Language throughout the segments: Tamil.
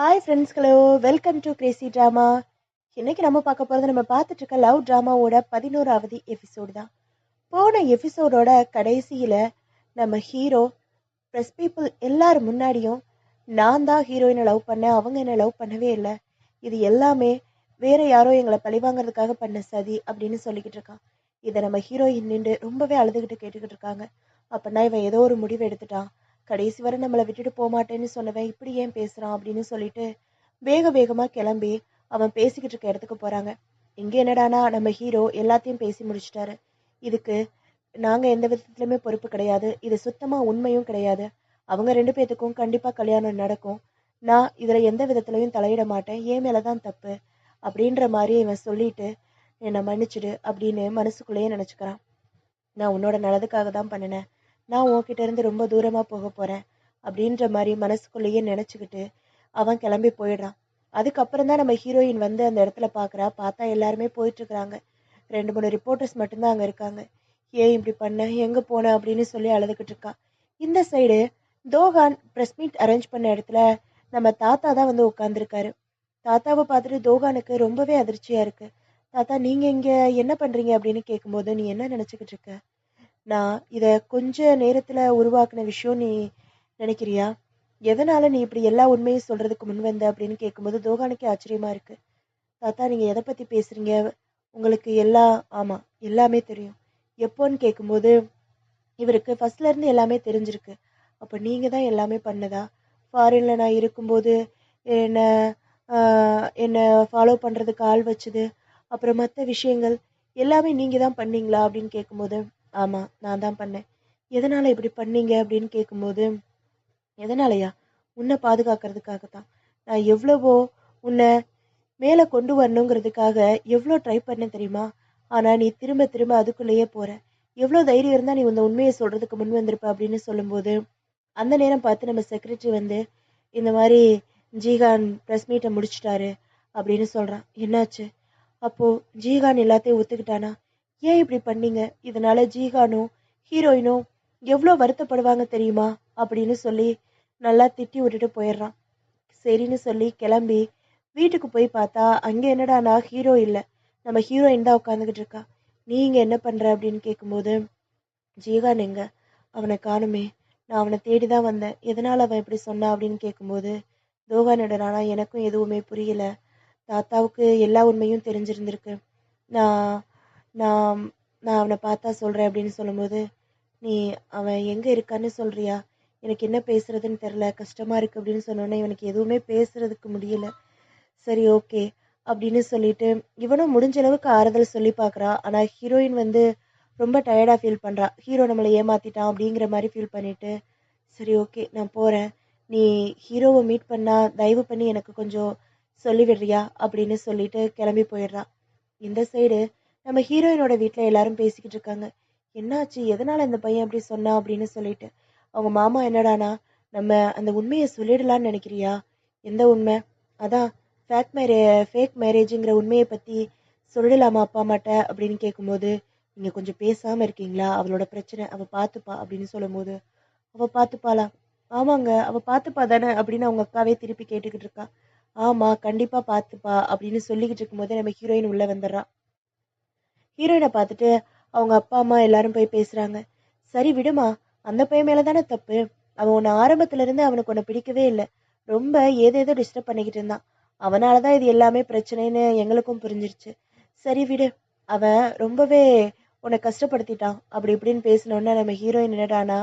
Hi friends hello welcome to crazy drama இன்றைக்கி நம்ம பார்க்க போகிறது நம்ம பார்த்துட்ருக்க லவ் ட்ராமாவோட பதினோராவது எபிசோடு தான். போன எபிசோடோட கடைசியில் நம்ம ஹீரோ ப்ரெஸ் பீப்புள் எல்லார் முன்னாடியும் நான் தான் ஹீரோயினை லவ் பண்ணேன் அவங்க என்னை லவ் பண்ணவே இல்லை. இது எல்லாமே வேற யாரோ எங்களை பழிவாங்கிறதுக்காக பண்ண சதி அப்படின்னு சொல்லிக்கிட்டு இருக்கான். இதை நம்ம ஹீரோயின் நின்று ரொம்பவே அழுதுகிட்டு கேட்டுக்கிட்டு இருக்காங்க. அப்படின்னா இவன் ஏதோ ஒரு முடிவு எடுத்துட்டான். கடைசி வரை நம்மளை விட்டுட்டு போகமாட்டேன்னு சொன்னவன் இப்படி ஏன் பேசுகிறான் அப்படின்னு சொல்லிட்டு வேக வேகமாக கிளம்பி அவன் பேசிக்கிட்டு இருக்க இடத்துக்கு போகிறாங்க இங்கே என்னடானா நம்ம ஹீரோ எல்லாத்தையும் பேசி முடிச்சிட்டாரு. இதுக்கு நாங்கள் எந்த விதத்துலையுமே பொறுப்பு கிடையாது. இது சுத்தமாக உண்மையும் கிடையாது. அவங்க ரெண்டு பேர்த்துக்கும் கண்டிப்பாக கல்யாணம் நடக்கும். நான் இதில் எந்த விதத்துலையும் தலையிட மாட்டேன். என் மேலதான் தப்பு அப்படின்ற மாதிரி இவன் சொல்லிட்டு என்னை மன்னிச்சிடு அப்படின்னு மனசுக்குள்ளேயே நினச்சிக்கிறான். நான் உன்னோட நல்லதுக்காக தான் பண்ணினேன். நான் உன்கிட்ட இருந்து ரொம்ப தூரமாக போக போகிறேன் அப்படின்ற மாதிரி மனசுக்குள்ளேயே நினச்சிக்கிட்டு அவன் கிளம்பி போயிடுறான். அதுக்கப்புறம் தான் நம்ம ஹீரோயின் வந்து அந்த இடத்துல பார்க்குறா பார்த்தா எல்லாருமே போயிட்டுருக்குறாங்க. ரெண்டு மூணு ரிப்போர்ட்டர்ஸ் மட்டும்தான் அங்கே இருக்காங்க. ஏன் இப்படி பண்ண? எங்கே போன? அப்படின்னு சொல்லி அழுதுகிட்டு இருக்கா இந்த சைடு தோகான் ப்ரெஸ் மீட் அரேஞ்ச் பண்ண இடத்துல நம்ம தாத்தா தான் வந்து உட்காந்துருக்காரு தாத்தாவை பார்த்துட்டு தோகானுக்கு ரொம்பவே அதிர்ச்சியாக இருக்குது தாத்தா நீங்கள் இங்கே என்ன பண்ணுறீங்க அப்படின்னு கேட்கும்போது நீ என்ன நினச்சிக்கிட்டு இருக்க? நான் இதை கொஞ்ச நேரத்தில் உருவாக்கின விஷயம் நீ நினைக்கிறியா? எதனால் நீ இப்படி எல்லா உண்மையும் சொல்கிறதுக்கு முன் வந்த அப்படின்னு கேட்கும்போது தோகானுக்கு ஆச்சரியமாக இருக்குது தாத்தா நீங்கள் எதை பற்றி பேசுகிறீங்க உங்களுக்கு எல்லா ஆமாம் எல்லாமே தெரியும். எப்போன்னு கேட்கும்போது இவருக்கு ஃபஸ்ட்லேருந்து எல்லாமே தெரிஞ்சிருக்கு. அப்போ நீங்கள் தான் எல்லாமே பண்ணதா? ஃபாரினில் நான் இருக்கும்போது என்ன என்னை ஃபாலோ பண்ணுறதுக்கு ஆள் வச்சது? அப்புறம் மற்ற விஷயங்கள் எல்லாமே நீங்கள் தான் பண்ணீங்களா அப்படின்னு கேட்கும்போது ஆமாம் நான் தான் பண்ணேன். எதனால் இப்படி பண்ணீங்க அப்படின்னு கேட்கும்போது எதனாலயா? உன்னை பாதுகாக்கிறதுக்காக தான் நான் எவ்வளவோ உன்னை மேலே கொண்டு வரணுங்கிறதுக்காக எவ்வளோ ட்ரை பண்ணேன் தெரியுமா? ஆனால் நீ திரும்ப திரும்ப அதுக்குள்ளேயே போகிற எவ்வளோ தைரியம் இருந்தால் நீ இந்த உண்மையை சொல்கிறதுக்கு முன் வந்திருப்ப அப்படின்னு சொல்லும்போது அந்த நேரம் பார்த்து நம்ம செக்ரட்டரி வந்து இந்த மாதிரி ஜீகான் ப்ரெஸ் மீட்டை முடிச்சிட்டாரு அப்படின்னு சொல்கிறான் என்னாச்சு? அப்போது ஜீகான் எல்லாத்தையும் ஒத்துக்கிட்டானா? ஏன் இப்படி பண்ணீங்க? இதனால ஜீகானும் ஹீரோயினும் எவ்வளோ வருத்தப்படுவாங்க தெரியுமா? அப்படின்னு சொல்லி நல்லா திட்டி விட்டுட்டு போயிடுறான். சரின்னு சொல்லி கிளம்பி வீட்டுக்கு போய் பார்த்தா அங்கே என்னடானா ஹீரோ இல்லை. நம்ம ஹீரோயின் தான் உட்காந்துக்கிட்டு இருக்கா. நீங்கள் என்ன பண்ற அப்படின்னு கேட்கும்போது ஜீகான் எங்க? அவனை காணுமே. நான் அவனை தேடி தான் வந்தேன். எதனால் அவன் இப்படி சொன்னா அப்படின்னு கேட்கும்போது தோகானிடறானா எனக்கும் எதுவுமே புரியல. தாத்தாவுக்கு எல்லா உண்மையும் தெரிஞ்சிருந்திருக்கு. நான் நான் நான் அவனை பார்த்தா சொல்கிறேன் அப்படின்னு சொல்லும்போது நீ அவன் எங்கே இருக்கான்னு சொல்கிறியா எனக்கு என்ன பேசுகிறதுன்னு தெரில கஷ்டமாக இருக்குது அப்படின்னு சொன்னோன்னே இவனுக்கு எதுவுமே பேசுகிறதுக்கு முடியல. சரி ஓகே அப்படின்னு சொல்லிட்டு இவனும் முடிஞ்ச அளவுக்கு ஆறுதல் சொல்லி பார்க்குறான் ஆனால் ஹீரோயின் வந்து ரொம்ப டயர்டாக ஃபீல் பண்ணுறான் ஹீரோ நம்மளை ஏமாற்றிட்டான் அப்படிங்கிற மாதிரி ஃபீல் பண்ணிவிட்டு சரி ஓகே நான் போகிறேன் நீ ஹீரோவை மீட் பண்ணால் தயவு பண்ணி எனக்கு கொஞ்சம் சொல்லிவிடுறியா? அப்படின்னு சொல்லிட்டு கிளம்பி போயிடுறான் இந்த சைடு நம்ம ஹீரோயினோட வீட்டில் எல்லாரும் பேசிக்கிட்டு இருக்காங்க. என்னாச்சு? எதனால் இந்த பையன் அப்படி சொன்னா அப்படின்னு சொல்லிட்டு. அவங்க மாமா என்னடானா நம்ம அந்த உண்மையை சொல்லிடலாம்னு நினைக்கிறியா? எந்த உண்மை? அதான் ஃபேக் மேரே ஃபேக் மேரேஜுங்கிற உண்மையை பற்றி சொல்லிடலாமா அப்பா மாட்ட அப்படின்னு கேட்கும்போது நீங்கள் கொஞ்சம் பேசாமல் இருக்கீங்களா? அவளோட பிரச்சனை அவள் பார்த்துப்பா அப்படின்னு சொல்லும்போது அவள் பார்த்துப்பாளா ஆமாங்க அவள் பார்த்துப்பா தானே அப்படின்னு அவங்க அக்காவே திருப்பி கேட்டுக்கிட்டு இருக்கா. ஆமாம் கண்டிப்பாக பார்த்துப்பா அப்படின்னு சொல்லிக்கிட்டு இருக்கும்போது நம்ம ஹீரோயின் உள்ளே வந்துடுறான் ஹீரோயினை பார்த்துட்டு அவங்க அப்பா அம்மா எல்லாரும் போய் பேசுறாங்க. சரி விடுமா. அந்த பையன் மேல தானே தப்பு. அவன் உன்னை ஆரம்பத்துல இருந்து அவனுக்கு உன்னை பிடிக்கவே இல்லை. ரொம்ப ஏதேதோ டிஸ்டர்ப் பண்ணிக்கிட்டு இருந்தான். அவனாலதான் இது எல்லாமே பிரச்சனைன்னு எங்களுக்கும் புரிஞ்சிருச்சு. சரி விடு. அவன் ரொம்பவே உன்னை கஷ்டப்படுத்திட்டான். அப்படி இப்படின்னு பேசினோன்னே நம்ம ஹீரோயின் என்னடானா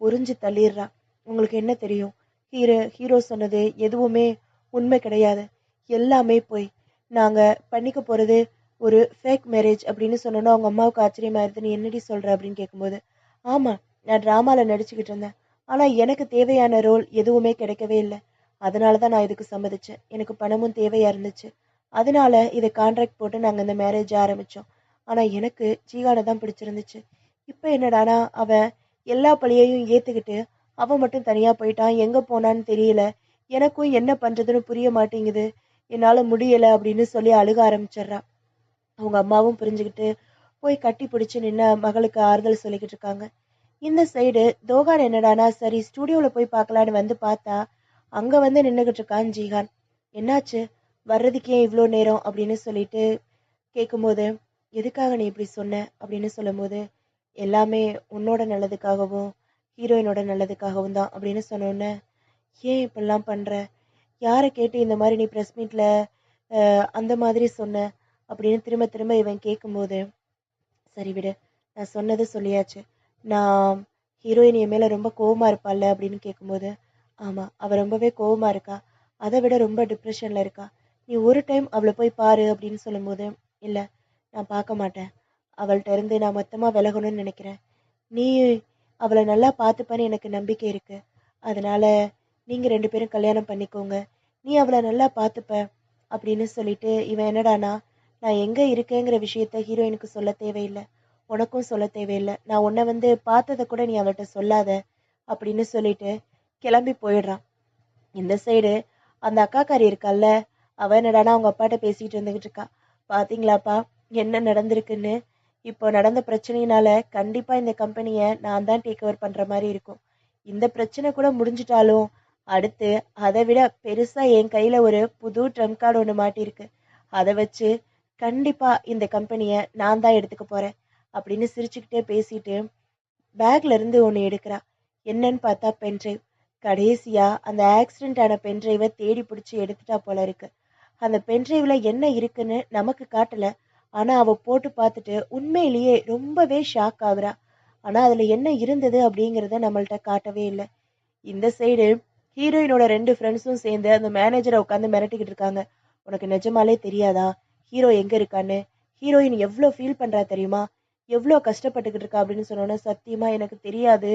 புரிஞ்சு தள்ளிடுறான் உங்களுக்கு என்ன தெரியும்? ஹீரோ ஹீரோ சொன்னது எதுவுமே உண்மை கிடையாது. எல்லாமே போய். நாங்கள் பண்ணிக்க போகிறது ஒரு ஃபேக் மேரேஜ் அப்படின்னு சொன்னோன்னா அவங்க அம்மாவுக்கு ஆச்சரியமாயிருது நீ என்னடி சொல்ற அப்படின்னு கேட்கும்போது ஆமா நான் ட்ராமாவில் நடிச்சுக்கிட்டு இருந்தேன். ஆனா எனக்கு தேவையான ரோல் எதுவுமே கிடைக்கவே இல்லை. அதனால தான் நான் இதுக்கு சம்மதிச்சேன். எனக்கு பணமும் தேவையா இருந்துச்சு. அதனால இதை கான்ட்ராக்ட் போட்டு நாங்கள் இந்த மேரேஜ் ஆரம்பித்தோம் ஆனால் எனக்கு ஜீகானை தான் பிடிச்சிருந்துச்சு. இப்போ என்னடானா அவன் எல்லா பழியையும் ஏற்றுக்கிட்டு அவன் மட்டும் தனியாக போயிட்டான். எங்கே போனான்னு தெரியல. எனக்கும் என்ன பண்ணுறதுன்னு புரிய மாட்டேங்குது. என்னால் முடியலை அப்படின்னு சொல்லி அழுக ஆரம்பிச்சிடுறான் அவங்க அம்மாவும் புரிஞ்சுக்கிட்டு போய் கட்டி பிடிச்சி நின்று மகளுக்கு ஆறுதல் சொல்லிக்கிட்டு இருக்காங்க. இந்த சைடு தோகான் என்னடானா சரி ஸ்டூடியோவில் போய் பார்க்கலான்னு வந்து பார்த்தா அங்கே வந்து நின்றுக்கிட்டு இருக்கான் ஜீகான். என்னாச்சு? வர்றதுக்கு ஏன் இவ்வளோ நேரம்? அப்படின்னு சொல்லிட்டு கேட்கும்போது எதுக்காக நீ இப்படி சொன்ன? அப்படின்னு சொல்லும்போது எல்லாமே உன்னோட நல்லதுக்காகவும் ஹீரோயினோட நல்லதுக்காகவும் தான் அப்படின்னு சொன்னோன்னே ஏன் இப்படிலாம் பண்ணுற யாரை கேட்டு இந்த மாதிரி நீ ப்ரெஸ் மீட்டில் அந்த மாதிரி சொன்ன? அப்படின்னு திரும்ப திரும்ப இவன் கேட்கும்போது சரி விடு நான் சொன்னது சொல்லியாச்சு. நான் ஹீரோயின் என் மேலே ரொம்ப கோவமாக இருப்பாள்ல? அப்படின்னு கேட்கும்போது ஆமாம் அவள் ரொம்பவே கோவமாக இருக்கா. அதை விட ரொம்ப டிப்ரெஷனில் இருக்கா. நீ ஒரு டைம் அவளை போய் பாரு அப்படின்னு சொல்லும்போது இல்லை நான் பார்க்க மாட்டேன். அவள்கிட்ட இருந்து நான் மொத்தமாக விலகணும்னு நினைக்கிறேன். நீ அவளை நல்லா பார்த்துப்பான்னு எனக்கு நம்பிக்கை இருக்கு. அதனால நீங்கள் ரெண்டு பேரும் கல்யாணம் பண்ணிக்கோங்க. நீ அவளை நல்லா பார்த்துப்ப அப்படின்னு சொல்லிட்டு இவன் என்னடானா நான் எங்கே இருக்கேங்கிற விஷயத்த ஹீரோயினுக்கு சொல்ல தேவையில்லை. உனக்கும் சொல்ல தேவையில்லை. நான் உன்னை வந்து பார்த்ததை கூட நீ அவள்கிட்ட சொல்லாத அப்படின்னு சொல்லிட்டு கிளம்பி போயிடுறான். இந்த சைடு அந்த அக்காக்காரி இருக்கால்ல அவ என்னடானா அவங்க அப்பாட்ட பேசிட்டு இருந்துகிட்டு இருக்கா. பாத்தீங்களாப்பா என்ன நடந்திருக்குன்னு? இப்போ நடந்த பிரச்சனையினால கண்டிப்பா இந்த கம்பெனியை நான் தான் டேக் ஓவர் பண்ற மாதிரி இருக்கும். இந்த பிரச்சனை கூட முடிஞ்சிட்டாலும் அடுத்து அதை விட பெருசா என் கையில ஒரு புது ட்ரம் கார்டு ஒன்று மாட்டியிருக்கு. அதை வச்சு கண்டிப்பா இந்த கம்பெனியை நான் தான் எடுத்துக்க போறேன் அப்படின்னு சிரிச்சுக்கிட்டே பேசிட்டு பேக்ல இருந்து ஒன்று எடுக்கிறா. என்னன்னு பார்த்தா பென்ட்ரைவ். கடைசியா அந்த ஆக்சிடென்ட் ஆன பென்ட்ரைவை தேடி பிடிச்சி எடுத்துட்டா போல இருக்கு. அந்த பென்ட்ரைவ்ல என்ன இருக்குன்னு நமக்கு காட்டல. ஆனா அவ போட்டு பார்த்துட்டு உண்மையிலேயே ரொம்பவே ஷாக் ஆகுறா. ஆனா அதுல என்ன இருந்தது அப்படிங்கிறத நம்மள்ட்ட காட்டவே இல்லை. இந்த சைடு ஹீரோயினோட ரெண்டு ஃப்ரெண்ட்ஸும் சேர்ந்து அந்த மேனேஜரை உட்காந்து மிரட்டிக்கிட்டு இருக்காங்க. உனக்கு நிஜமாலே தெரியாதா? ஹீரோ எங்க இருக்கான்னு ஹீரோயின் எவ்வளோ ஃபீல் பண்றா தெரியுமா? எவ்வளோ கஷ்டப்பட்டுக்கிட்டு இருக்கா அப்படின்னு சொன்னோன்னே சத்தியமா எனக்கு தெரியாது.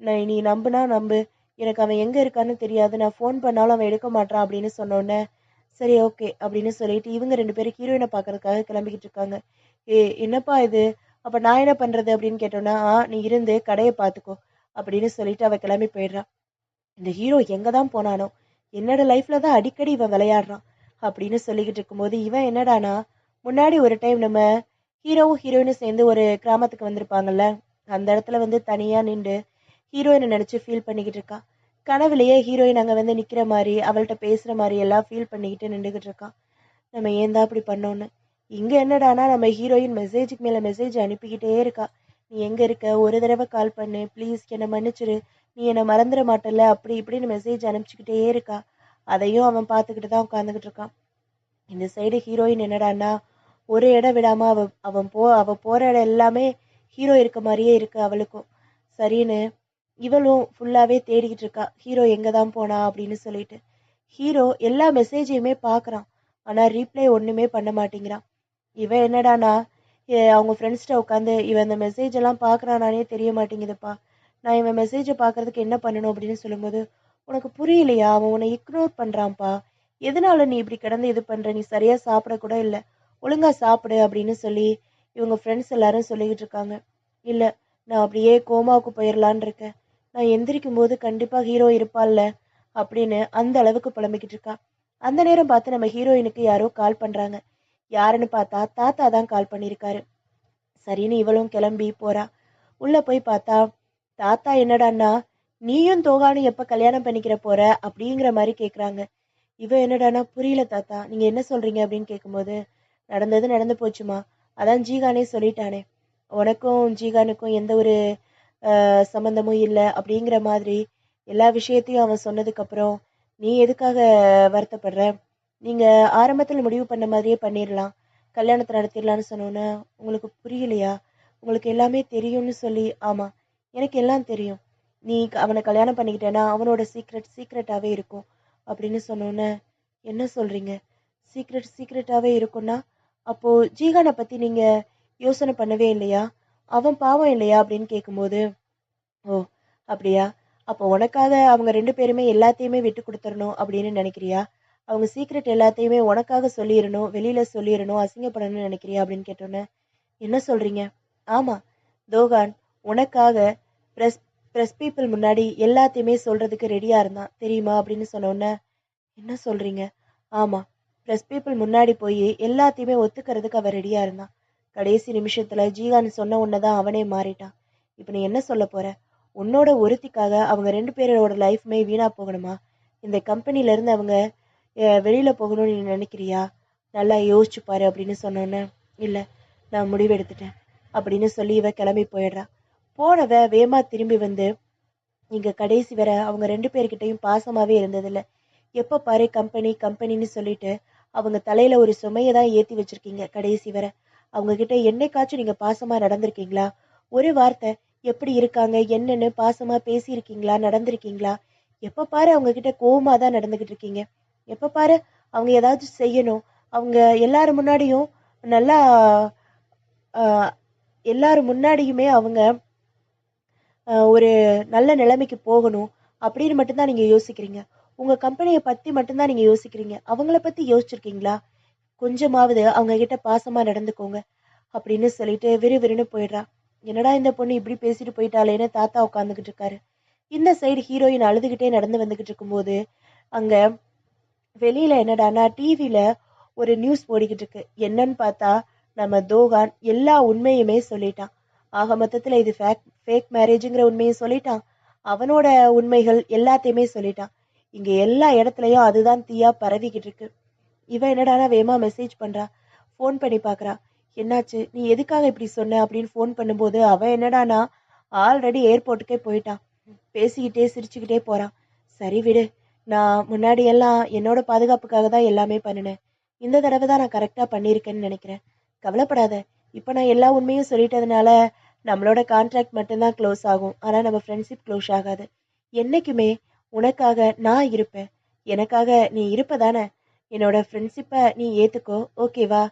நான் நீ நம்புனா நம்பு. எனக்கு அவன் எங்க இருக்கான்னு தெரியாது. நான் ஃபோன் பண்ணாலும் அவன் எடுக்க மாட்டான் அப்படின்னு சொன்னோன்னே சரி ஓகே அப்படின்னு சொல்லிட்டு இவங்க ரெண்டு பேரும் ஹீரோயினை பார்க்கறதுக்காக கிளம்பிக்கிட்டு இருக்காங்க. ஏ என்னப்பா இது? அப்ப நான் என்ன பண்றது? அப்படின்னு கேட்டோன்னா "ஆ, நீ இருந்து கடையை பார்த்துக்கோ அப்படின்னு சொல்லிட்டு அவன் கிளம்பி போயிடுறான் இந்த ஹீரோ எங்க தான் போனானோ என்னோட லைஃப்ல தான் அடிக்கடி இவன் விளையாடுறான். அப்படின்னு சொல்லிக்கிட்டு இருக்கும்போது இவன் என்னடானா முன்னாடி ஒரு டைம் நம்ம ஹீரோவும் ஹீரோயினும் சேர்ந்து ஒரு கிராமத்துக்கு வந்திருப்பாங்கல்ல அந்த இடத்துல வந்து தனியாக நின்று ஹீரோயினை நினச்சி ஃபீல் பண்ணிக்கிட்டு இருக்கா. கனவுலேயே ஹீரோயின் அங்கே வந்து நிற்கிற மாதிரி அவள்கிட்ட பேசுகிற மாதிரி எல்லாம் ஃபீல் பண்ணிக்கிட்டு நின்றுக்கிட்டு இருக்கான் நம்ம ஏன் தான் அப்படி பண்ணோன்னு இங்கே என்னடானா நம்ம ஹீரோயின் மெசேஜுக்கு மேலே மெசேஜ் அனுப்பிக்கிட்டே இருக்கா. நீ எங்கே இருக்க? ஒரு தடவை கால் பண்ணு. ப்ளீஸ் என்னை மன்னிச்சிரு. நீ என்னை மறந்துட மாட்டல்ல. அப்படி இப்படின்னு மெசேஜ் அனுப்பிச்சிக்கிட்டே இருக்கா. அதையும் அவன் பார்த்துக்கிட்டு தான் உட்காந்துக்கிட்டு இருக்கான். இந்த சைடு ஹீரோயின் என்னடான்னா ஒரு இடம் விடாம அவ அவன் போ அவ போற இடம் எல்லாமே ஹீரோ இருக்க மாதிரியே இருக்கு அவளுக்கும். சரின்னு இவளும் ஃபுல்லாவே தேடிக்கிட்டு இருக்கா. ஹீரோ எங்க தான் போனா? அப்படின்னு சொல்லிட்டு. ஹீரோ எல்லா மெசேஜையுமே பார்க்குறான். ஆனால் ரீப்ளை ஒன்றுமே பண்ண மாட்டேங்கிறான். இவன் என்னடானா அவங்க ஃப்ரெண்ட்ஸ்கிட்ட உட்காந்து இவன் இந்த மெசேஜ் எல்லாம் பார்க்கறானானே தெரிய மாட்டேங்குதுப்பா. நான் இவன் மெசேஜை பார்க்கறதுக்கு என்ன பண்ணணும்? அப்படின்னு சொல்லும்போது உனக்கு புரியலையா? அவன் உன்னை இக்னோர் பண்றான்ப்பா. எதனால நீ இப்படி கிடந்து இது பண்ற? நீ சரியா சாப்பிட கூட இல்லை. ஒழுங்கா சாப்பிடு அப்படின்னு சொல்லி இவங்க ஃப்ரெண்ட்ஸ் எல்லாரும் சொல்லிக்கிட்டு இருக்காங்க. இல்ல நான் அப்படியே கோமாவுக்கு போயிடலான்னு இருக்கேன். நான் எந்திரிக்கும் போது கண்டிப்பா ஹீரோ இருப்பாள்ல அப்படின்னு அந்த அளவுக்கு புலம்பிக்கிட்டு இருக்கா. அந்த நேரம் பார்த்து நம்ம ஹீரோயினுக்கு யாரோ கால் பண்றாங்க. யாருன்னு பார்த்தா தாத்தா தான் கால் பண்ணியிருக்காரு. சரின்னு இவளும் கிளம்பி போறா. உள்ள போய் பார்த்தா தாத்தா என்னடான்னா நீயும் தோகானும் எப்ப கல்யாணம் பண்ணிக்கிற போற அப்படிங்கிற மாதிரி கேக்குறாங்க. இவ என்னடான்னா புரியல தாத்தா. நீங்க என்ன சொல்றீங்க அப்படின்னு கேட்கும்போது நடந்தது நடந்து போச்சுமா? அதான் ஜீகானே சொல்லிட்டானே. உனக்கும் ஜீகானுக்கும் எந்த ஒரு சம்மந்தமும் சம்பந்தமும் இல்லை அப்படிங்கிற மாதிரி எல்லா விஷயத்தையும் அவன் சொன்னதுக்கப்புறம் நீ எதுக்காக வருத்தப்படுற? நீங்க ஆரம்பத்தில் முடிவு பண்ண மாதிரியே பண்ணிடலாம் கல்யாணத்தை நடத்திடலான்னு சொன்னோன்னே உங்களுக்கு புரியலையா? உங்களுக்கு எல்லாமே தெரியும்னு சொல்லி ஆமா எனக்கு எல்லாம் தெரியும். நீ அவனை கல்யாணம் பண்ணிக்கிட்டேன்னா அவனோட சீக்ரெட் சீக்ரெட்டாகவே இருக்கும். அப்படின்னு சொன்னோன்னே என்ன சொல்கிறீங்க சீக்ரெட் சீக்ரெட்டாகவே இருக்கும்னா அப்போது ஜீகானை பற்றி நீங்கள் யோசனை பண்ணவே இல்லையா? அவன் பாவம் இல்லையா? அப்படின்னு கேட்கும்போது ஓ அப்படியா? அப்போ உனக்காக அவங்க ரெண்டு பேருமே எல்லாத்தையுமே விட்டு கொடுத்துடணும் அப்படின்னு நினைக்கிறியா? அவங்க சீக்ரெட் எல்லாத்தையுமே உனக்காக சொல்லிடணும் வெளியில் சொல்லிடணும் அசிங்கப்படணும்னு நினைக்கிறியா? அப்படின்னு கேட்டோன்னே என்ன சொல்கிறீங்க ஆமாம் தோகான் உனக்காக ப்ரெஸ் ப்ரெஸ் பீப்புள் முன்னாடி எல்லாத்தையுமே சொல்கிறதுக்கு ரெடியாக இருந்தான். தெரியுமா? அப்படின்னு சொன்னோன்னே என்ன சொல்கிறீங்க ஆமாம் ப்ரெஸ் பீப்புள் முன்னாடி போய் எல்லாத்தையுமே ஒத்துக்கிறதுக்கு அவன் ரெடியாக இருந்தான். கடைசி நிமிஷத்தில் ஜீகான் சொன்ன உடனேதான் அவனே மாறிட்டான். இப்போ நீ என்ன சொல்ல போகிற உன்னோட ஒருத்திக்காக அவங்க ரெண்டு பேரோட லைஃப்மே வீணாக போகணுமா? இந்த கம்பெனிலேருந்து அவங்க வெளியில் போகணும்னு நீ நினைக்கிறியா? நல்லா யோசிச்சு பாரு அப்படின்னு சொன்னோன்னே இல்லை நான் முடிவெடுத்துட்டேன் அப்படின்னு சொல்லி இவ கிளம்பி போயிடுறா போனவ வேமா திரும்பி வந்து இங்க கடைசி வரை அவங்க ரெண்டு பேர்கிட்டயும் பாசமாவே இருந்ததில்ல. எப்ப பாரு கம்பெனி கம்பெனின்னு சொல்லிட்டு அவங்க தலையில ஒரு சுமையை தான் ஏத்தி வச்சிருக்கீங்க கடைசி வர. அவங்க கிட்ட என்னைக்காச்சும் நீங்க பாசமா நடந்திருக்கீங்களா? ஒரு வார்த்தை எப்படி இருக்காங்க என்னன்னு பாசமா பேசியிருக்கீங்களா நடந்திருக்கீங்களா? எப்ப பாரு அவங்க கிட்ட கோவமா தான் நடந்துகிட்டு இருக்கீங்க. எப்ப பாரு அவங்க ஏதாச்சும் செய்யணும். அவங்க எல்லாரும் முன்னாடியும் நல்லா எல்லார் எல்லாரும் முன்னாடியுமே அவங்க ஒரு நல்ல நிலைமைக்கு போகணும் அப்படின்னு மட்டும்தான் நீங்கள் யோசிக்கிறீங்க. உங்கள் கம்பெனியை பற்றி மட்டும்தான் நீங்கள் யோசிக்கிறீங்க. அவங்கள பற்றி யோசிச்சிருக்கீங்களா? கொஞ்சமாவது அவங்க கிட்ட பாசமாக நடந்துக்கோங்க அப்படின்னு சொல்லிட்டு விறுவிறுன்னு போயிடுறா. என்னடா இந்த பொண்ணு இப்படி பேசிட்டு போயிட்டாளேன்னு தாத்தா உட்காந்துக்கிட்டு இருக்காரு. இந்த சைடு ஹீரோயின் அழுதுகிட்டே நடந்து வந்துகிட்டு இருக்கும்போது அங்கே வெளியில் என்னடானா டிவியில் ஒரு நியூஸ் ஓடிக்கிட்டு இருக்கு. என்னன்னு பார்த்தா நம்ம தோகான் எல்லா உண்மையுமே சொல்லிட்டான். ஆக மொத்தத்தில் இது ஃபேக் ஃபேக் மேரேஜுங்கிற உண்மையை சொல்லிட்டான். அவனோட உண்மைகள் எல்லாத்தையுமே சொல்லிட்டான். இங்கே எல்லா இடத்துலையும் அதுதான் தீயா பரவிக்கிட்டு இருக்கு. இவன் என்னடானா வேமா மெசேஜ் பண்றா. ஃபோன் பண்ணி பார்க்குறா என்னாச்சு? நீ எதுக்காக இப்படி சொன்ன? அப்படின்னு ஃபோன் பண்ணும்போது அவன் என்னடானா ஆல்ரெடி ஏர்போர்ட்டுக்கே போயிட்டான். பேசிக்கிட்டே சிரிச்சுக்கிட்டே போறான் சரி விடு. நான் முன்னாடி எல்லாம் என்னோட பாதுகாப்புக்காக தான் எல்லாமே பண்ணினேன். இந்த தடவை தான் நான் கரெக்டாக பண்ணியிருக்கேன்னு நினைக்கிறேன். கவலைப்படாத. இப்போ நான் எல்லா உண்மையும் சொல்லிட்டதுனால நம்மளோட கான்ட்ராக்ட் மட்டும்தான் க்ளோஸ் ஆகும். ஆனால் நம்ம ஃப்ரெண்ட்ஷிப் க்ளோஸ் ஆகாது. என்றைக்குமே உனக்காக நான் இருப்பேன். எனக்காக நீ இருப்பதானே? என்னோட ஃப்ரெண்ட்ஷிப்பை நீ ஏற்றுக்கோ ஓகேவா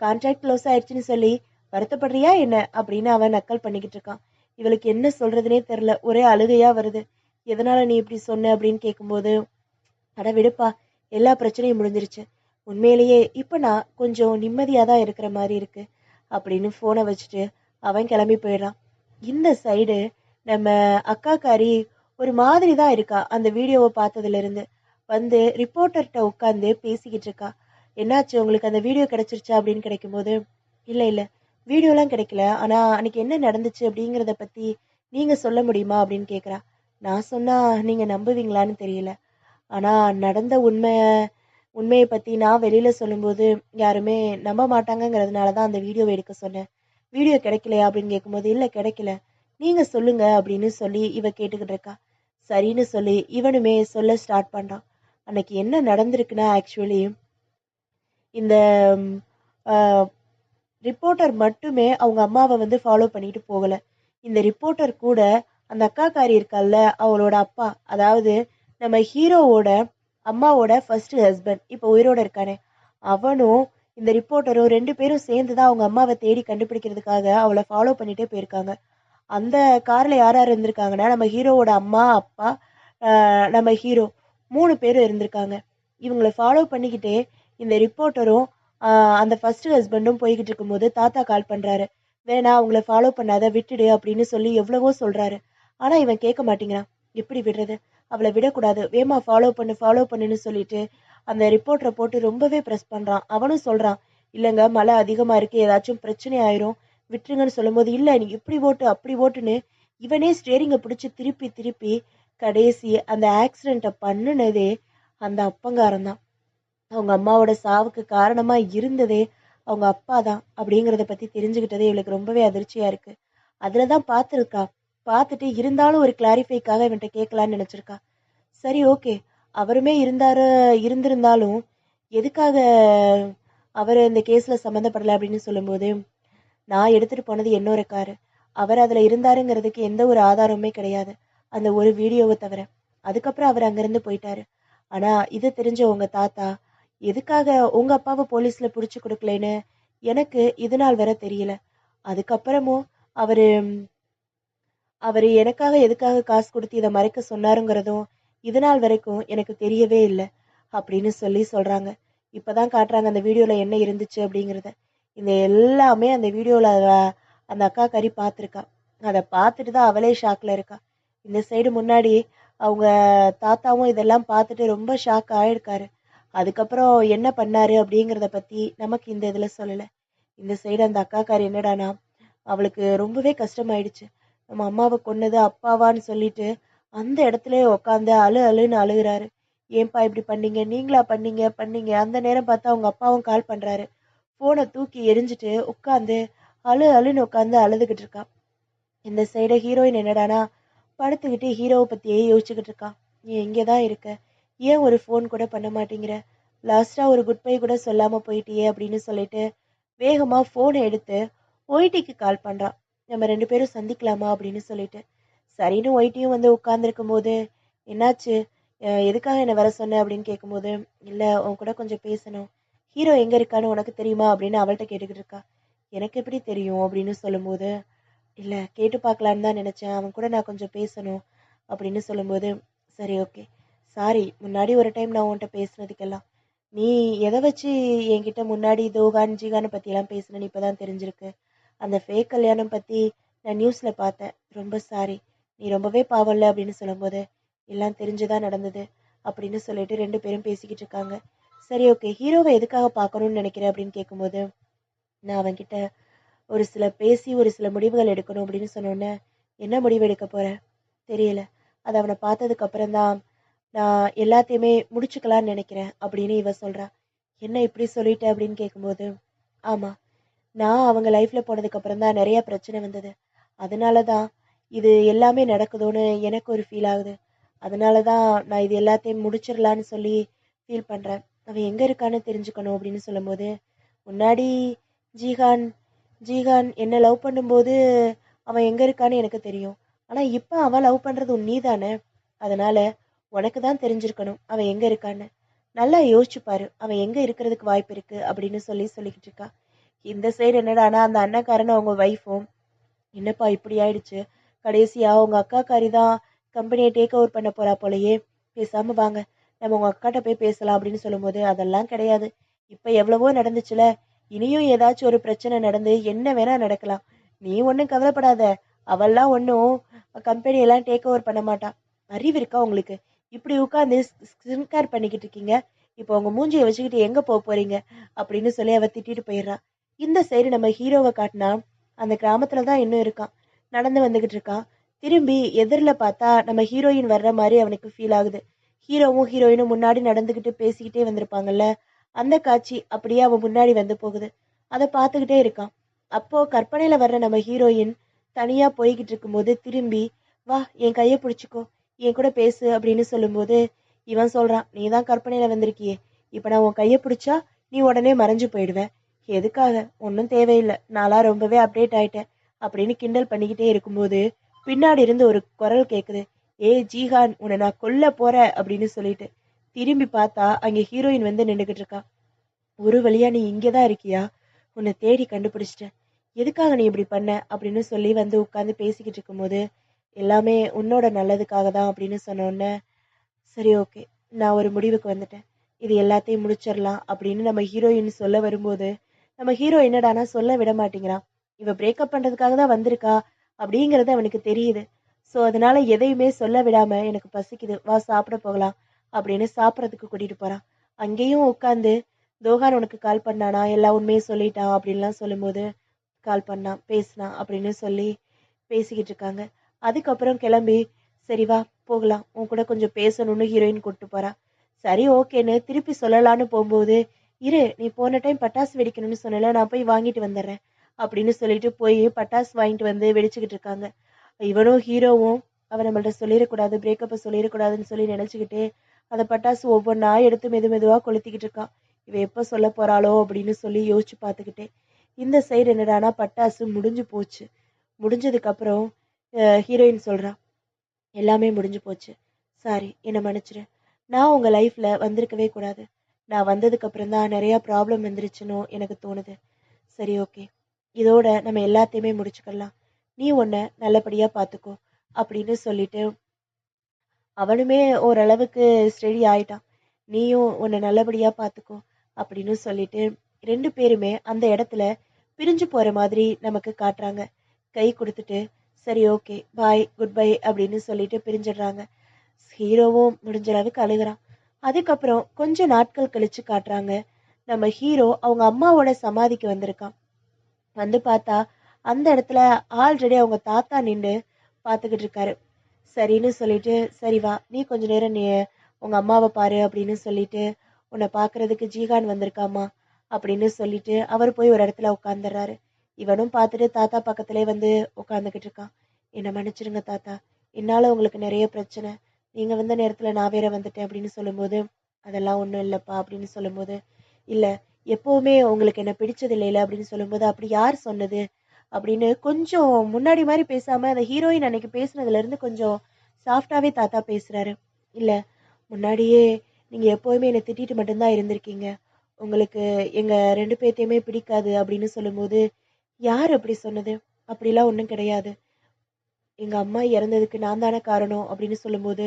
கான்ட்ராக்ட் க்ளோஸ் ஆயிடுச்சுன்னு சொல்லி வருத்தப்படுறியா என்ன? அப்படின்னு அவன் நக்கல் பண்ணிக்கிட்டு இருக்கான். இவளுக்கு என்ன சொல்கிறதுனே தெரில ஒரே அழுகையாக வருது. எதனால் நீ இப்படி சொன்ன அப்படின்னு கேட்கும்போது அட விடுப்பா எல்லா பிரச்சனையும் முடிஞ்சிருச்சு. உண்மையிலேயே இப்போ நான் கொஞ்சம் நிம்மதியாக தான் இருக்கிற மாதிரி இருக்குது அப்படின்னு ஃபோனை வச்சுட்டு அவன் கிளம்பி போயிடுறான். இந்த சைடு நம்ம அக்காக்காரி ஒரு மாதிரி தான் இருக்கா அந்த வீடியோவை பார்த்ததுல இருந்து. வந்து ரிப்போர்ட்டர்கிட்ட உட்காந்து பேசிக்கிட்டு இருக்கா. என்னாச்சு உங்களுக்கு அந்த வீடியோ கிடைச்சிருச்சா அப்படின்னு கிடைக்கும்போது இல்லை இல்லை வீடியோலாம் கிடைக்கல. ஆனால் அன்னைக்கு என்ன நடந்துச்சு அப்படிங்கிறத பற்றி நீங்கள் சொல்ல முடியுமா அப்படின்னு கேட்குறா நான் சொன்னால் நீங்கள் நம்புவீங்களான்னு தெரியல. ஆனால் நடந்த உண்மை உண்மையை பற்றி நான் வெளியில் சொல்லும்போது யாருமே நம்ப மாட்டாங்கங்கிறதுனால தான் அந்த வீடியோவை எடுக்க சொன்னேன். வீடியோ கிடைக்கலையா அப்படின்னு கேட்கும்போது இல்லை கிடைக்கல. நீங்கள் சொல்லுங்க அப்படின்னு சொல்லி இவ கேட்டுக்கிட்டு இருக்கா. சரின்னு சொல்லி இவனுமே சொல்ல ஸ்டார்ட் பண்ணுறான் அன்னைக்கு என்ன நடந்திருக்குன்னா ஆக்சுவலி இந்த ரிப்போர்ட்டர் மட்டுமே அவங்க அம்மாவை வந்து ஃபாலோ பண்ணிட்டு போகலை. இந்த ரிப்போர்ட்டர் கூட அந்த அக்காக்காரி இருக்கால்ல அவளோட அப்பா அதாவது நம்ம ஹீரோவோட அம்மாவோட ஃபர்ஸ்ட் ஹஸ்பண்ட் இப்போ உயிரோட இருக்கானே. அவனும் இந்த ரிப்போர்ட்டரும் ரெண்டு பேரும் சேர்ந்து தான் அவங்க அம்மாவை தேடி கண்டுபிடிக்கிறதுக்காக அவளை ஃபாலோ பண்ணிட்டே போயிருக்காங்க. அந்த காரில் யார் யார் இருந்திருக்காங்கன்னா நம்ம ஹீரோவோட அம்மா அப்பா நம்ம ஹீரோ மூணு பேரும் இருந்திருக்காங்க. இவங்களை ஃபாலோ பண்ணிக்கிட்டே இந்த ரிப்போர்ட்டரும் அந்த ஃபர்ஸ்ட் ஹஸ்பண்டும் போய்கிட்டு இருக்கும்போது தாத்தா கால் பண்ணுறாரு வேணா அவங்கள ஃபாலோ பண்ணாத விட்டுடு அப்படின்னு சொல்லி எவ்வளவோ சொல்கிறாரு ஆனால் இவன் கேட்க மாட்டேங்கிறான். எப்படி விடுறது? அவளை விடக்கூடாது. வேமா ஃபாலோ பண்ணு ஃபாலோ பண்ணுன்னு சொல்லிட்டு அந்த ரிப்போர்ட்டரை போட்டு ரொம்பவே ப்ரெஸ் பண்ணுறான் அவனும் சொல்கிறான் இல்லைங்க மழை அதிகமாக இருக்குது ஏதாச்சும் பிரச்சனை ஆயிரும். விட்டுருங்கன்னு சொல்லும்போது இல்லை நீ இப்படி ஓட்டு அப்படி ஓட்டுன்னு இவனே ஸ்டேரிங்கை பிடிச்சி திருப்பி திருப்பி கடைசி அந்த ஆக்சிடெண்ட்டை பண்ணுனதே அந்த அப்பங்காரன் தான். அவங்க அம்மாவோட சாவுக்கு காரணமாக இருந்ததே அவங்க அப்பா தான். அப்படிங்கிறத பற்றி தெரிஞ்சுக்கிட்டதே இவளுக்கு ரொம்பவே அதிர்ச்சியாக இருக்குது அதில் தான் பார்த்துருக்கா பார்த்துட்டு இருந்தாலும் ஒரு கிளாரிஃபைக்காக இவன்கிட்ட கேட்கலான்னு நினச்சிருக்கா. சரி ஓகே அவருமே இருந்தாரு இருந்திருந்தாலும் எதுக்காக அவர் இந்த கேஸில் சம்மந்தப்படலை அப்படின்னு சொல்லும்போது நான் எடுத்துகிட்டு போனது என்னோட காரு அவர் அதில் இருந்தாருங்கிறதுக்கு எந்த ஒரு ஆதாரமுமே கிடையாது. அந்த ஒரு வீடியோவை தவிர. அதுக்கப்புறம் அவர் அங்கேருந்து போயிட்டாரு. ஆனால் இது தெரிஞ்ச உங்கள் தாத்தா எதுக்காக உங்கள் அப்பாவை போலீஸில் பிடிச்சி கொடுக்கலன்னு எனக்கு இது நாள் வரை தெரியல. அதுக்கப்புறமும் அவர் அவர் எனக்காக எதுக்காக காசு கொடுத்து இதை மறைக்க சொன்னாருங்கிறதும் இது நாள் வரைக்கும் எனக்கு தெரியவே இல்லை அப்படின்னு சொல்லி சொல்கிறாங்க இப்போ தான் காட்டுறாங்க அந்த வீடியோவில் என்ன இருந்துச்சு அப்படிங்கிறத. இந்த எல்லாமே அந்த வீடியோவில் அந்த அக்கா கறி பார்த்துருக்கா. அதை பார்த்துட்டு தான் அவளே ஷாக்கில் இருக்கா. இந்த சைடு முன்னாடி அவங்க தாத்தாவும் இதெல்லாம் பார்த்துட்டு ரொம்ப ஷாக் ஆகிருக்காரு அதுக்கப்புறம் என்ன பண்ணாரு அப்படிங்கிறத பற்றி நமக்கு இந்த இதில் சொல்லலை. இந்த சைடு அந்த அக்காக்கார் என்னடானா அவளுக்கு ரொம்பவே கஷ்டமாயிடுச்சு. நம்ம அம்மாவை கொன்னது அப்பாவான்னு சொல்லிட்டு அந்த இடத்துலயே உட்காந்து அழு அழுன்னு அழுகுறாரு. ஏன்பா இப்படி பண்ணீங்க? நீங்களா பண்ணீங்க? பண்ணீங்க? அந்த நேரம் பார்த்தா அவங்க அப்பாவும் கால் பண்றாரு. ஃபோனை தூக்கி எரிஞ்சிட்டு உட்காந்து அழு அழுன்னு உட்காந்து அழுதுகிட்டு இருக்கா. இந்த சைடு ஹீரோயின் என்னடானா? படுத்துக்கிட்டு ஹீரோவை பத்தியே யோசிச்சுக்கிட்டு இருக்கா. நீ எங்கே தான் இருக்க. ஏன் ஒரு ஃபோன் கூட பண்ண மாட்டேங்கிற? லாஸ்ட்டாக ஒரு குட் பை கூட சொல்லாமல் போயிட்டியே அப்படின்னு சொல்லிட்டு வேகமாக ஃபோனை எடுத்து ஒய்டிக்கு கால் பண்ணுறான் நம்ம ரெண்டு பேரும் சந்திக்கலாமா அப்படின்னு சொல்லிட்டு. சரின்னு ஒயிட்டியும் வந்து உட்காந்துருக்கும் போது என்னாச்சு எதுக்காக என்னை வர சொன்ன? அப்படின்னு கேட்கும்போது இல்லை உன் கூட கொஞ்சம் பேசணும். ஹீரோ எங்கே இருக்கான்னு உனக்கு தெரியுமா? அப்படின்னு அவள்கிட்ட கேட்டுக்கிட்டு இருக்கா. எனக்கு எப்படி தெரியும்? அப்படின்னு சொல்லும்போது இல்லை கேட்டு பார்க்கலான்னு தான் நினச்சேன். அவன் கூட நான் கொஞ்சம் பேசணும். அப்படின்னு சொல்லும்போது சரி ஓகே. சாரி முன்னாடி ஒரு டைம் நான் உன்கிட்ட பேசுனதுக்கெல்லாம். நீ எதை வச்சு என்கிட்ட முன்னாடி தோகான் ஜிகானை பற்றியெல்லாம் பேசுனேன்னு இப்போ தான் தெரிஞ்சிருக்கு. அந்த ஃபேக் கல்யாணம் பற்றி நான் நியூஸில் பார்த்தேன். ரொம்ப சாரி நீ ரொம்பவே பாவம்ல அப்படின்னு சொல்லும்போது எல்லாம் தெரிஞ்சுதான் நடந்தது அப்படின்னு சொல்லிட்டு ரெண்டு பேரும் பேசிக்கிட்டு இருக்காங்க. சரி ஓகே ஹீரோவை எதுக்காக பார்க்கணும்னு நினைக்கிறேன் அப்படின்னு கேட்கும்போது நான் அவன்கிட்ட ஒரு சில பேசி ஒரு சில முடிவுகள் எடுக்கணும் அப்படின்னு சொன்னோன்னே என்ன முடிவு எடுக்க போகிறேன் தெரியல. அது அவனை பார்த்ததுக்கப்புறம் தான் நான் எல்லாத்தையுமே முடிச்சுக்கலான்னு நினைக்கிறேன் அப்படின்னு இவ சொல்றா. என்ன இப்படி சொல்லிட்ட அப்படின்னு கேட்கும்போது ஆமாம் நான் அவங்க லைஃப்பில் போனதுக்கு அப்புறம் தான் நிறைய பிரச்சனை வந்தது. அதனால தான் இது எல்லாமே நடக்குதோன்னு எனக்கு ஒரு ஃபீல் ஆகுது. அதனால தான் நான் இது எல்லாத்தையும் முடிச்சிடலான்னு சொல்லி ஃபீல் பண்ணுறேன் அவன் எங்கே இருக்கான்னு தெரிஞ்சுக்கணும் அப்படின்னு சொல்லும்போது முன்னாடி ஜீகான் ஜீகான் என்னை லவ் பண்ணும்போது அவன் எங்கே இருக்கான்னு எனக்கு தெரியும். ஆனால் இப்போ அவன் லவ் பண்ணுறது நீ தானே அதனால் உனக்கு தான் தெரிஞ்சிருக்கணும் அவன் எங்கே இருக்கான்னு. நல்லா யோசிச்சு அவன் எங்கே இருக்கிறதுக்கு வாய்ப்பு இருக்குது அப்படின்னு சொல்லி சொல்லிக்கிட்டு இருக்கா. இந்த சைடு என்னடானா அந்த அண்ணக்காரன் அவங்க ஒய்ஃபும் என்னப்பா இப்படி ஆயிடுச்சு? கடைசியாக உங்க அக்காக்காரி தான் கம்பெனியை டேக் ஓவர் பண்ண போறா போலயே. பேசாமல் வாங்க. நம்ம உங்கள் அக்காட்ட போய் பேசலாம் அப்படின்னு சொல்லும்போது அதெல்லாம் கிடையாது. இப்போ எவ்வளவோ நடந்துச்சுல. இனியும் ஏதாச்சும் ஒரு பிரச்சனை நடந்து என்ன வேணா நடக்கலாம். நீ ஒன்றும் கவலைப்படாத. அவெல்லாம் ஒன்றும் கம்பெனியெல்லாம் டேக் ஓவர் பண்ண மாட்டான் அறிவு இருக்கா உங்களுக்கு? இப்படி உட்காந்து ஸ்கின் கேர் பண்ணிக்கிட்டு இருக்கீங்க. இப்போ உங்கள் மூஞ்சியை வச்சுக்கிட்டு எங்கே போக போகிறீங்க அப்படின்னு சொல்லி அவள் திட்டிட்டு போயிடுறான் இந்த சைடு நம்ம ஹீரோவை காட்டினா அந்த கிராமத்துல தான் இன்னும் இருக்கான். நடந்து வந்துகிட்டு இருக்கான். திரும்பி எதிரில் பார்த்தா நம்ம ஹீரோயின் வர்ற மாதிரி அவனுக்கு ஃபீல் ஆகுது. ஹீரோவும் ஹீரோயினும் முன்னாடி நடந்துக்கிட்டு பேசிக்கிட்டே வந்திருப்பாங்கல்ல? அந்த காட்சி அப்படியே அவன் முன்னாடி வந்து போகுது. அதை பார்த்துக்கிட்டே இருக்கான். அப்போ கற்பனையில வர்ற நம்ம ஹீரோயின் தனியா போய்கிட்டு இருக்கும்போது திரும்பி வா என் கையை பிடிச்சிக்கோ. என் கூட பேசு அப்படின்னு சொல்லும்போது இவன் சொல்றான் நீ தான் கற்பனையில வந்திருக்கியே. இப்போ நான் உன் கையை பிடிச்சா நீ உடனே மறைஞ்சு போயிடுவேன் எதுக்காக? ஒன்றும் தேவையில்லை. நான்லாம் ரொம்பவே அப்டேட் ஆயிட்டேன். அப்படின்னு கிண்டல் பண்ணிக்கிட்டே இருக்கும்போது பின்னாடி இருந்து ஒரு குரல் கேட்குது ஏய் ஜீஹான் உன்னை நான் கொல்ல போறேன் அப்படின்னு சொல்லிட்டு. திரும்பி பார்த்தா அங்கே ஹீரோயின் வந்து நின்றுகிட்டு இருக்கா. ஒரு வழியா நீ இங்கே தான் இருக்கியா? உன்னை தேடி கண்டுபிடிச்சிட்டேன். எதுக்காக நீ இப்படி பண்ண? அப்படின்னு சொல்லி வந்து உட்காந்து பேசிக்கிட்டு இருக்கும்போது எல்லாமே உன்னோட நல்லதுக்காக தான் அப்படின்னு சொன்னோடனே சரி ஓகே. நான் ஒரு முடிவுக்கு வந்துட்டேன். இது எல்லாத்தையும் முடிச்சிடலாம் அப்படின்னு நம்ம ஹீரோயின் சொல்ல வரும்போது நம்ம ஹீரோ என்னடானா சொல்ல விட மாட்டேங்கிறான். இவ பிரேக்கப் பண்றதுக்காக தான் வந்திருக்கா அப்படிங்கிறது அவனுக்கு தெரியுது. ஸோ அதனால எதையுமே சொல்ல விடாம எனக்கு பசிக்குது வா சாப்பிட போகலாம் அப்படின்னு சாப்பிட்றதுக்கு கூட்டிட்டு போறான். அங்கேயும் உட்காந்து தோகான் உனக்கு கால் பண்ணானா? எல்லா உண்மையும் சொல்லிட்டான் அப்படின்லாம் சொல்லும்போது கால் பண்ணான் பேசினான் அப்படின்னு சொல்லி பேசிக்கிட்டு இருக்காங்க. அதுக்கப்புறம் கிளம்பி சரி வா போகலாம். உன் கூட கொஞ்சம் பேசணும்னு ஹீரோயின் கூப்பிட்டு போறா. சரி ஓகேன்னு திருப்பி சொல்லலான்னு போகும்போது இரு நீ போன டைம் பட்டாசு வெடிக்கணும்னு சொன்னல நான் போய் வாங்கிட்டு வந்துடுறேன். அப்படின்னு சொல்லிட்டு போய் பட்டாசு வாங்கிட்டு வந்து வெடிச்சுக்கிட்டு இருக்காங்க. இவனும் ஹீரோவும் அவன் நம்மள்ட்ட சொல்லிடக்கூடாது பிரேக்கப்பை சொல்லிடக்கூடாதுன்னு சொல்லி நினச்சிக்கிட்டு அந்த பட்டாசு ஒவ்வொன்றா எடுத்து மெது மெதுவாக கொளுத்திக்கிட்டு இருக்கான். இவன் எப்போ சொல்ல போகிறாளோ அப்படின்னு சொல்லி யோசிச்சு பார்த்துக்கிட்டே இந்த சைடு என்னடானா பட்டாசு முடிஞ்சு போச்சு. முடிஞ்சதுக்கப்புறம் ஹீரோயின் சொல்கிறான் எல்லாமே முடிஞ்சு போச்சு. சாரி என்னை மன்னிச்சிரு. நான் உங்கள் லைஃப்பில் வந்திருக்கவே கூடாது. நான் வந்ததுக்கு அப்புறம் தான் நிறையா ப்ராப்ளம் வந்துருச்சுன்னு எனக்கு தோணுது. சரி ஓகே இதோட நம்ம எல்லாத்தையுமே முடிச்சுக்கலாம். நீ உன்னை நல்லபடியா பார்த்துக்கோ அப்படின்னு சொல்லிட்டு அவனுமே ஓரளவுக்கு ஸ்டெடி ஆயிட்டான். நீயும் உன்னை நல்லபடியா பார்த்துக்கோ அப்படின்னு சொல்லிட்டு ரெண்டு பேருமே அந்த இடத்துல பிரிஞ்சு போற மாதிரி நமக்கு காட்டுறாங்க. கை கொடுத்துட்டு சரி ஓகே பாய் குட் பை அப்படின்னு சொல்லிட்டு பிரிஞ்சிடுறாங்க. ஹீரோவும் முடிஞ்ச அளவுக்கு அழுகுறான். அதுக்கப்புறம் கொஞ்ச நாட்கள் கழிச்சு காட்டுறாங்க. நம்ம ஹீரோ அவங்க அம்மாவோட சமாதிக்கு வந்திருக்கான். வந்து பார்த்தா அந்த இடத்துல ஆல்ரெடி அவங்க தாத்தா நின்று பார்த்துக்கிட்டு இருக்காரு. சரின்னு சொல்லிட்டு சரி வா நீ கொஞ்ச நேரம் நீ உங்க அம்மாவை பாரு அப்படின்னு சொல்லிட்டு உன்னை பார்க்கறதுக்கு ஜீகான் வந்திருக்காமா அப்படின்னு சொல்லிட்டு அவர் போய் ஒரு இடத்துல உட்காந்துடுறாரு இவனும் பார்த்துட்டு தாத்தா பக்கத்துலேயே வந்து உட்காந்துக்கிட்டு இருக்கான். என்னை மன்னிச்சிருங்க தாத்தா. என்னால் உங்களுக்கு நிறைய பிரச்சனை. நீங்க வந்த நேரத்துல நான் வேற வந்துட்டேன் அப்படின்னு சொல்லும்போது அதெல்லாம் ஒன்றும் இல்லைப்பா அப்படின்னு சொல்லும்போது இல்லை எப்பவுமே உங்களுக்கு என்ன பிடிச்சது இல்லைல அப்படின்னு சொல்லும்போது அப்படி யார் சொன்னது? அப்படின்னு கொஞ்சம் முன்னாடி மாதிரி பேசாம அந்த ஹீரோயின் அன்னைக்கு பேசுனதுல இருந்து கொஞ்சம் சாஃப்டாவே தாத்தா பேசுறாரு. இல்ல முன்னாடியே நீங்க எப்பவுமே என்னை திட்டிட்டு மட்டும்தான் இருந்திருக்கீங்க. உங்களுக்கு எங்க ரெண்டு பேர்த்தையுமே பிடிக்காது அப்படின்னு சொல்லும்போது யார் அப்படி சொன்னது? அப்படிலாம் ஒன்றும் கிடையாது. எங்க அம்மா இறந்ததுக்கு நான் தானே காரணம் அப்படின்னு சொல்லும்போது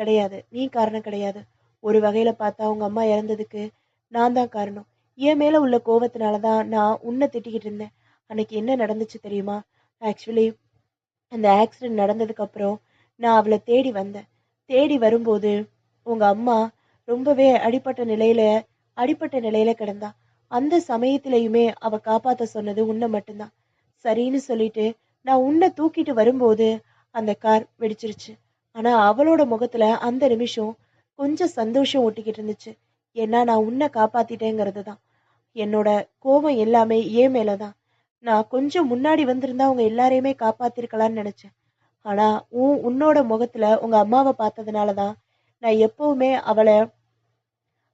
கிடையாது. நீ காரணம் கிடையாது. ஒரு வகையில பார்த்தா உங்க அம்மா இறந்ததுக்கு நான் தான் காரணம். என் மேல உள்ள கோவத்தினால தான் நான் உன்னை திட்டிக்கிட்டு இருந்தேன். அன்னைக்கு என்ன நடந்துச்சு தெரியுமா? ஆக்சுவலி அந்த ஆக்சிடென்ட் நடந்ததுக்கு அப்புறம் நான் அவளை தேடி வந்தேன். தேடி வரும்போது உங்க அம்மா ரொம்பவே அடிப்பட்ட நிலையில அடிப்பட்ட நிலையில கிடந்தா. அந்த சமயத்திலையுமே அவ காப்பாத்த சொன்னது உன்னை மட்டும்தான். சரின்னு சொல்லிட்டு நான் உன்னை தூக்கிட்டு வரும்போது அந்த கார் வெடிச்சிருச்சு. ஆனா அவளோட முகத்துல அந்த நிமிஷம் கொஞ்சம் சந்தோஷம் ஒட்டிக்கிட்டு இருந்துச்சு. ஏன்னா நான் உன்னை காப்பாத்திட்டேங்கிறது தான் என்னோட கோபம் எல்லாமே ஏன் மேலதான். நான் கொஞ்சம் முன்னாடி வந்திருந்தா அவங்க எல்லாரையுமே காப்பாத்திருக்கலாம்னு நினைச்சேன். ஆனா உன் உன்னோட முகத்துல உங்க அம்மாவை பார்த்ததுனாலதான் நான் எப்பவுமே அவளை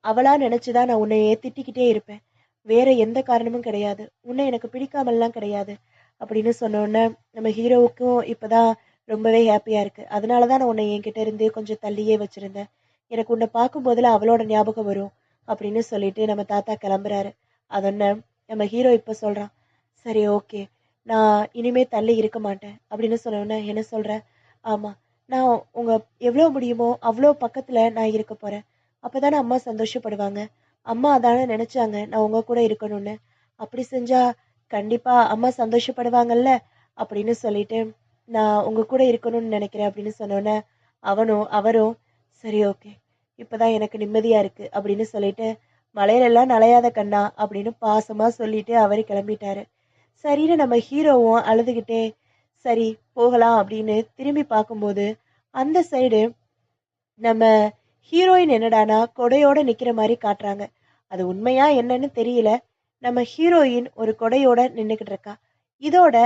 அவளா நினைச்சுதான் நான் உன்னையே திட்டிக்கிட்டே இருப்பேன். வேற எந்த காரணமும் கிடையாது. உன்னை எனக்கு பிடிக்காமல்லாம் கிடையாது. அப்படின்னு சொன்னோன்னே நம்ம ஹீரோவுக்கும் இப்பதான் ரொம்பவே ஹாப்பியா இருக்கு. அதனாலதான் நான் உன்னை என்கிட்ட இருந்து கொஞ்சம் தள்ளியே வச்சிருந்தேன். எனக்கு உன்னை பார்க்கும் போதெல்லாம் அவளோட ஞாபகம் வரும் அப்படின்னு சொல்லிட்டு நம்ம தாத்தா கிளம்புறாரு. அதொன்ன நம்ம ஹீரோ இப்ப சொல்றான். சரி ஓகே நான் இனிமே தள்ளி இருக்க மாட்டேன் அப்படின்னு சொன்னோன்னே என்ன சொல்ற? ஆமா நான் உங்க எவ்வளோ முடியுமோ அவ்வளோ பக்கத்துல நான் இருக்க போறேன். அப்பதானே அம்மா சந்தோஷப்படுவாங்க. அம்மா அதானே நினைச்சாங்க நான் உங்க கூட இருக்கணும்னு. அப்படி செஞ்சா கண்டிப்பா அம்மா சந்தோஷப்படுவாங்கல்ல அப்படின்னு சொல்லிட்டு நான் உங்க கூட இருக்கணும்னு நினைக்கிறேன் அப்படின்னு சொன்னோன்னே அவனும் அவரும் சரி ஓகே இப்பதான் எனக்கு நிம்மதியா இருக்கு அப்படின்னு சொல்லிட்டு மலையிலெல்லாம் நலையாத கண்ணா அப்படின்னு பாசமா சொல்லிட்டு அவர் கிளம்பிட்டாரு. சரின்னு நம்ம ஹீரோவும் அழுதுகிட்டே சரி போகலாம் அப்படின்னு திரும்பி பார்க்கும்போது அந்த சைடு நம்ம ஹீரோயின் என்னடானா கொடையோட நிக்கிற மாதிரி காட்டுறாங்க. அது உண்மையா என்னன்னு தெரியல. நம்ம ஹீரோயின் ஒரு கொடையோட நின்றுக்கிட்டு இருக்கா. இதோட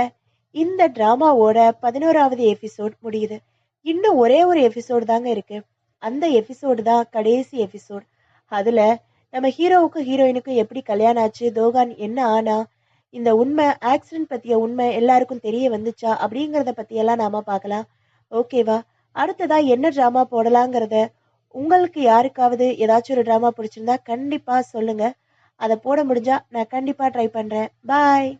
இந்த டிராமாவோட பதினோராவது எபிசோட் முடியுது. இன்னும் ஒரே ஒரு எபிசோடு தாங்க இருக்கு. அந்த எபிசோடு தான் கடைசி எபிசோட். அதுல நம்ம ஹீரோவுக்கும் ஹீரோயினுக்கும் எப்படி கல்யாணம் ஆச்சு தோகான் என்ன ஆனா இந்த உண்மை ஆக்சிடென்ட் பத்திய உண்மை எல்லாருக்கும் தெரிய வந்துச்சா அப்படிங்கிறத பற்றியெல்லாம் எல்லாம் நாம பார்க்கலாம். ஓகேவா அடுத்ததா என்ன டிராமா போடலாங்கிறத உங்களுக்கு யாருக்காவது ஏதாச்சும் ஒரு டிராமா பிடிச்சிருந்தா கண்டிப்பா சொல்லுங்க. அதை போட முடிஞ்சா நான் கண்டிப்பா ட்ரை பண்றேன். பாய்